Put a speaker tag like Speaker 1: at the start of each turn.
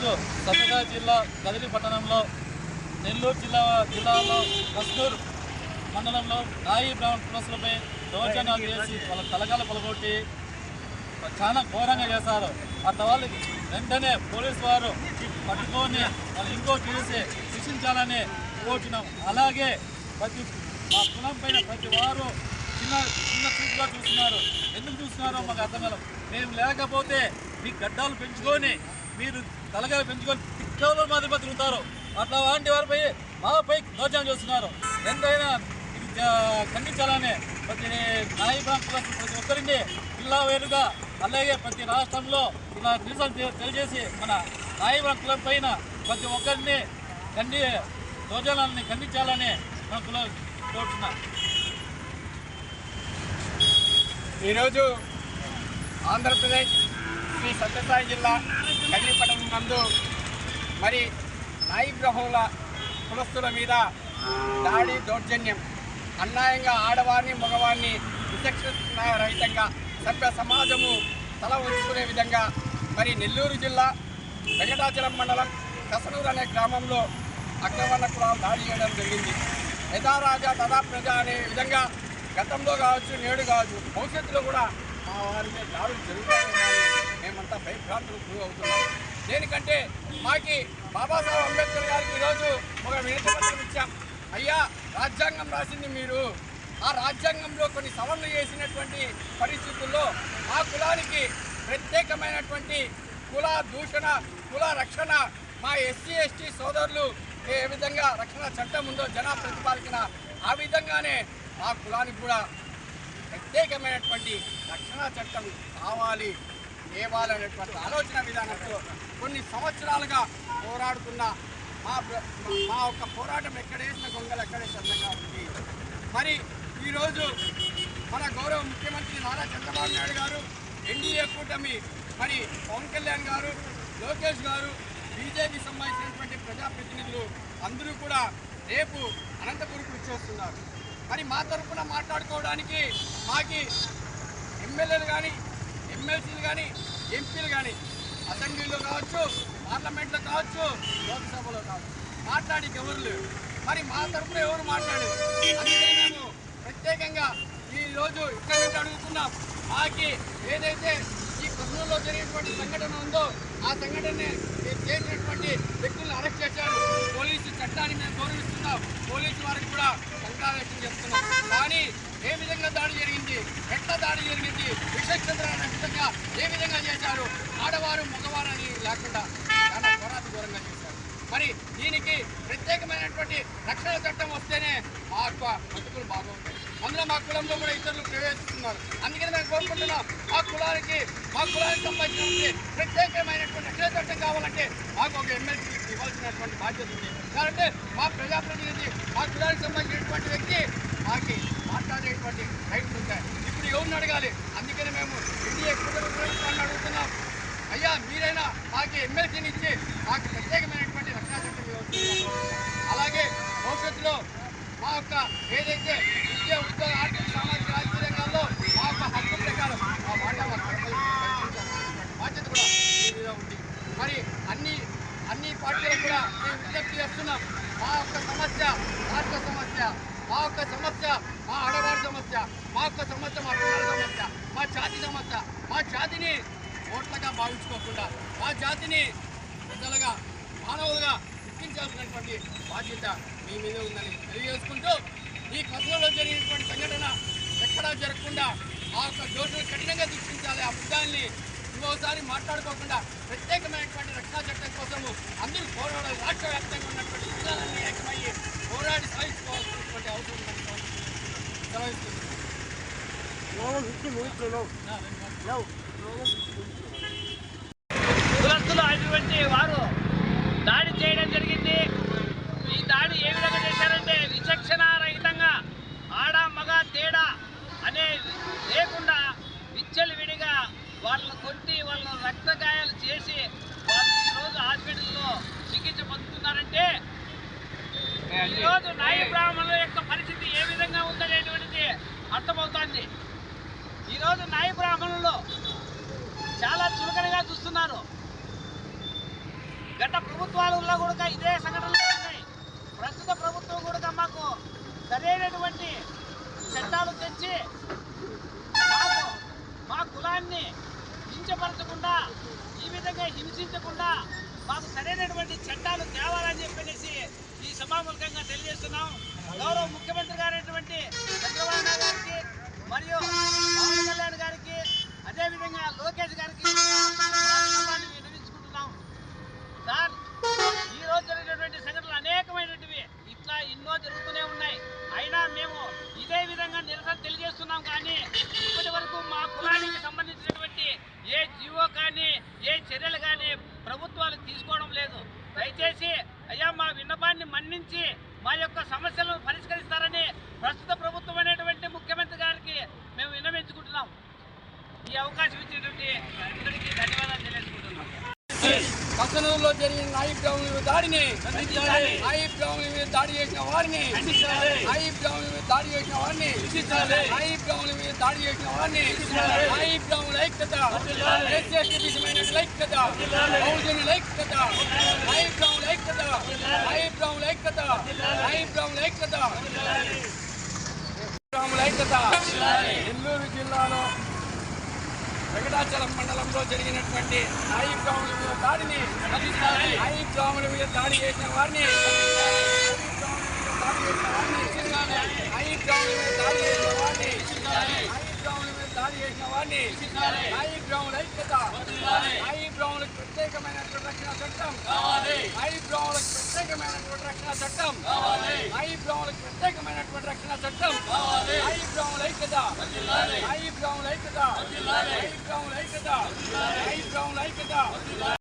Speaker 1: ఈరోజు సత్యసాయి జిల్లా కదిరి పట్టణంలో నెల్లూరు జిల్లా జిల్లాలో కస్తూర్ మండలంలో నాయి బ్రాహ్మణ పులసులపై దౌర్జన్యాలు చేసి వాళ్ళ తలకాల పొలగొట్టి చాలా ఘోరంగా చేశారు. అట్లా వాళ్ళు వెంటనే పోలీసు వారు పట్టుకొని వాళ్ళు ఇంకో చేసి శిక్షించాలని కోరుతున్నాం అలాగే ప్రతి మా కులం పైన ప్రతి వారు చిన్న చిన్న చూపుగా చూస్తున్నారు. ఎందుకు చూస్తున్నారో? మాకు అర్థం కాదు మేము లేకపోతే మీ గడ్డాలు పెంచుకొని మీరు తలకాయ పెంచుకొని తిక్కలో మాదిరి బతుకుతారు అట్లా లాంటి వారిపై మాపై దోచన చేస్తున్నారు. ఎంతైనా ఇది ఖండించాలని ప్రతి నాయ ప్రాంతాల ప్రతి ఒక్కరిని జిల్లా వేరుగా అలాగే ప్రతి రాష్ట్రంలో ఇలా నిరసన తెలియజేసి మన నాయ ప్రాంతాల పైన ప్రతి ఒక్కరిని ఖండి దోచనాలని ఖండించాలని మన కుల కోరుతున్నాం
Speaker 2: ఈరోజు ఆంధ్రప్రదేశ్ శ్రీ సత్యసాయి జిల్లా కదిరిపట్టణం నందు మరి నాయి గ్రహముల కులస్తుల మీద దాడి దౌర్జన్యం. అన్యాయంగా ఆడవారిని మగవారిని విచక్షణ రహితంగా సభ్య సమాజము తల ఉంచుకునే విధంగా మరి నెల్లూరు జిల్లా వెంకటాచలం మండలం కసనూరు అనే గ్రామంలో అగ్రవర్ణ కులాలు దాడి చేయడం జరిగింది. యథా రాజా తదా ప్రజ అనే విధంగా గతంలో కావచ్చు నేడు కావచ్చు భవిష్యత్తులో కూడా మా వారి మీద దాడులు జరుగుతాయని మేమంతా భయభ్రాంతులకు గురి అవుతున్నాం దేనికంటే మాకి బాబాసాహెబ్ అంబేద్కర్ గారికి ఈరోజు ఒక వినతి పత్రం ఇచ్చాం. అయ్యా రాజ్యాంగం రాసింది మీరు. ఆ రాజ్యాంగంలో కొన్ని సవరణలు చేసినటువంటి పరిస్థితుల్లో ఆ కులానికి ప్రత్యేకమైనటువంటి కుల దూషణ కుల రక్షణ మా ఎస్సీ ఎస్టీ సోదరులు ఏ విధంగా రక్షణ చట్టం ఉందో జనా ప్రతిపాదించిన ఆ విధంగానే మా కులానికి కూడా ప్రత్యేకమైనటువంటి రక్షణ చట్టం కావాలి. తేవాలనేటువంటి ఆలోచన విధానంతో కొన్ని సంవత్సరాలుగా పోరాడుతున్న మా మా యొక్క పోరాటం ఎక్కడేసిన గొంగలు ఎక్కడే చందంగా ఉంది. మరి ఈరోజు మన గౌరవ ముఖ్యమంత్రి నారా చంద్రబాబు నాయుడు గారు ఎన్డీఏ కూటమి మరి పవన్ కళ్యాణ్ గారు లోకేష్ గారు బీజేపీ సంబంధించినటువంటి ప్రజాప్రతినిధులు అందరూ కూడా రేపు అనంతపురంకు వచ్చేస్తున్నారు మరి మా తరఫున మాట్లాడుకోవడానికి మాకి ఎమ్మెల్యేలు కానీ ఎమ్మెల్సీలు కానీ ఎంపీలు కానీ అసెంబ్లీలో కావచ్చు పార్లమెంట్లో కావచ్చు లోక్సభలో కావచ్చు మాట్లాడి ఎవరు లేరు. మరి మా తరఫున ఎవరు మాట్లాడారు అందుకే మేము ప్రత్యేకంగా ఈ రోజు ఇక్కడ నుంచి అడుగుతున్నాం. మాకి ఏదైతే ఈ కర్నూలులో జరిగినటువంటి సంఘటన ఉందో ఆ సంఘటన చేసినటువంటి వ్యక్తులను అరెస్ట్ చేశారు. పోలీసు చట్టాన్ని మేము గౌరవిస్తున్నాం. పోలీసు వారికి కూడా సంఘాలు వ్యక్తం చేస్తున్నాం కానీ ఏ విధంగా దాడి జరిగింది? ఎట్లా దాడి జరిగింది? విశ్వచంద్ర విధంగా ఏ విధంగా చేశారు? ఆడవారు మగవారు అని లేకుండా చాలా ఘోరాతి ఘోరంగా చేశారు. మరి దీనికి ప్రత్యేకమైనటువంటి రక్షణ చట్టం వస్తేనే మా యొక్క బతుకులు బాగుంటాయి. అందులో మా కులంలో కూడా ఇతరులు ప్రవేశిస్తున్నారు. అందుకని మేము కోరుకుంటున్నాం మా కులానికి మా కులానికి సంబంధించినటువంటి ప్రత్యేకమైనటువంటి రక్షణ చట్టం కావాలంటే మాకు ఒక ఎమ్మెల్సీ ఇవ్వాల్సినటువంటి బాధ్యత ఉంది. కాబట్టి మా ప్రజాప్రతినిధి మా కులానికి సంబంధించినటువంటి వ్యక్తి మాకి మాట్లాడేటువంటి రైట్స్ ఉంటాయి. ఇప్పుడు ఎవరిని అడగాలి? అందుకని మేము ఇండియా కుటుంబాన్ని అడుగుతున్నాం. అయ్యా మీరైనా మాకు ఎమ్మెల్సీని ఇచ్చి మాకు ప్రత్యేకమైనటువంటి రక్షణ చట్టం అలాగే భవిష్యత్తులో మా యొక్క ఏదైతే విద్య ఉద్యోగ ఆర్థిక సామాజిక రాజకీయ రంగాల్లో మా యొక్క హక్కు ప్రకారం మా మాట బాధ్యత కూడా ఉంది. మరి అన్ని అన్ని పార్టీలకు కూడా మేము విజ్ఞప్తి చేస్తున్నాం. మా యొక్క సమస్య రాష్ట్ర సమస్య యొక్క సమస్య మా ఆడవారి సమస్య మా యొక్క సమస్య మా పిల్లల సమస్య మా జాతి సమస్య మా జాతిని ఓట్లగా భావించుకోకుండా మా జాతిని పెద్దలుగా మానవులుగా గుర్తించాల్సినటువంటి బాధ్యత మీ మీద ఉందని తెలియజేసుకుంటూ ఈ కథలో జరిగినటువంటి సంఘటన ఎక్కడా జరగకుండా ఆ యొక్క దోషులు కఠినంగా శిక్షించాలి ఆ ముద్దాన్ని ఇంకోసారి మాట్లాడుకోకుండా ప్రత్యేకమైనటువంటి రక్షణ చట్టం కోసము అందరూ పోరాడాలి. రాష్ట్ర వ్యాప్తంగా ఉన్నటువంటి జిల్లాలన్నీ ఏకమయ్యి పోరాడి సాధించుకోవాల్సినటువంటి అవసరం
Speaker 3: కులస్తులు అటువంటి వారు దాడి చేయడం జరిగింది. ఈ దాడి ఏ విధంగా చేశారంటే విచక్షణ రహితంగా ఆడ మగ తేడా అనే లేకుండా విచ్చలు విడిగా వాళ్ళని కొట్టి వాళ్ళ రక్తగాయాలు చేసి వాళ్ళు ఈరోజు హాస్పిటల్లో చికిత్స పొందుతున్నారంటే ఈరోజు నాయ బ్రాహ్మణుల యొక్క పరిస్థితి ఏ విధంగా ఉందనేటువంటిది అర్థమవుతోంది. ఈరోజు నాయ బ్రాహ్మణులు చాలా చులకనగా చూస్తున్నారు. పద్నాలుగులో కూడా ఇదే సంఘటనలు ఉన్నాయి ప్రస్తుత ప్రభుత్వం కూడా మాకు సరైనటువంటి చట్టాలు తెచ్చి మాకు మా కులాన్ని కించపరచకుండా ఈ విధంగా హింసించకుండా మాకు సరైనటువంటి చట్టాలు తేవాలని చెప్పనేసి ఈ సభాముఖంగా తెలియజేస్తున్నాం గౌరవ ముఖ్యమంత్రి గారైనటువంటి చంద్రబాబు నాయుడు గారికి మరియు పవన్ కళ్యాణ్ గారికి అదేవిధంగా లోకేష్ గారికి మా విన్నపాన్ని విన్నవించుకుంటున్నాం సార్ ఈ రోజు జరిగినటువంటి సంఘటనలు అనేకమైనటివి ఇట్లా ఎన్నో జరుగుతూనే ఉన్నాయి అయినా మేము ఇదే విధంగా నిరసన తెలియజేస్తున్నాం కానీ ఇప్పటి వరకు మా కులానికి సంబంధించినటువంటి ఏ జీవో కానీ ఏ చర్యలు కానీ ప్రభుత్వాలు తీసుకోవడం లేదు దయచేసి అయ్యా మా విన్నపాన్ని మన్నించి మా యొక్క సమస్యలను పరిష్కరిస్తారని ప్రస్తుత ప్రభుత్వం అనేటువంటి ముఖ్యమంత్రి గారికి మేము విన్నవించుకుంటున్నాం ఈ అవకాశం ఇచ్చినటువంటి అందరికీ ధన్యవాదాలు తెలియజేసుకుంటున్నాం
Speaker 2: పట్టణంలో జరిగిన నాయి బ్రాహ్మణుల మీద దాడిని
Speaker 1: ఖండించాలి.
Speaker 2: నాయి బ్రాహ్మణుల మీద దాడి చేసిన వారిని
Speaker 1: ఖండించాలి.
Speaker 2: నాయి బ్రాహ్మణుల మీద దాడి చేసిన వారిని
Speaker 1: శిక్షించాలి.
Speaker 2: నాయి బ్రాహ్మణుల మీద దాడి చేసిన వారిని
Speaker 1: శిక్షించాలి.
Speaker 2: నాయి బ్రాహ్మణుల ఐక్యత ఐక్యత. బహుజనుల ఐక్యత నాయి బ్రాహ్మణుల ఐక్యత నాయి బ్రాహ్మణుల ఐక్యత నాయి బ్రాహ్మణుల ఐక్యత బ్రాహ్మణుల ఐక్యత నెల్లూరు జిల్లాలో భద్రాచలం మండలంలో జరిగినటువంటి నాయి గ్రాముల మీద దాడిని
Speaker 1: ఖండించాలి.
Speaker 2: నాయి బ్రాహ్మణుల మీద దాడి చేసిన వారిని నాయి గ్రాముల మీద దాడి చేసిన వారిని నాయి బ్రాహ్మణుల మీద దాడి చేసిన వారిని నాయి బ్రాహ్మణుల ఐక్యత నాయి బ్రాహ్మణులకు ప్రత్యేకమైనటువంటి రక్షణ చట్టం నాయి బ్రాహ్మణులకు ప్రత్యేకమైనటువంటి రక్షణ చట్టం. నాయి బ్రాహ్మణులకు ప్రత్యేకమైనటువంటి రక్షణ చట్టం. నాయి బ్రాహ్మణుల ఐక్యత. నాయి బ్రాహ్మణుల ఐక్యత. నాయి బ్రాహ్మణుల ఐక్యత. నాయి బ్రాహ్మణుల ఐక్యత.